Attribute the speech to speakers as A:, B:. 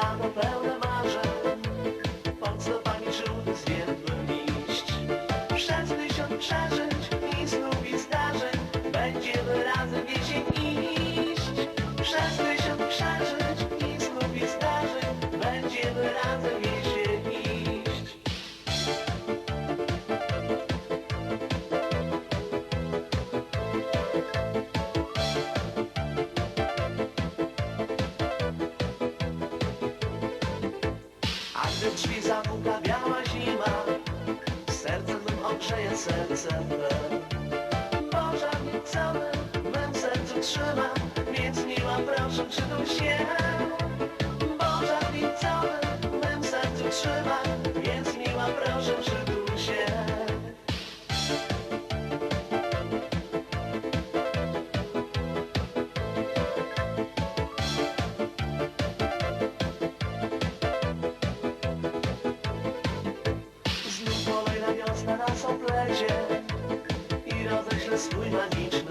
A: lato pełne marzeń. Pod stopami żółty zwiędły liść Przez tysiąc przeżyć i snów i zdarzeń. Będziemy gdy drzwi zapuka biała zima Sercem mym ogrzeje serce me mnie cały w mym sercu trzyma Więc miła proszę przytul się Liebesgrün an die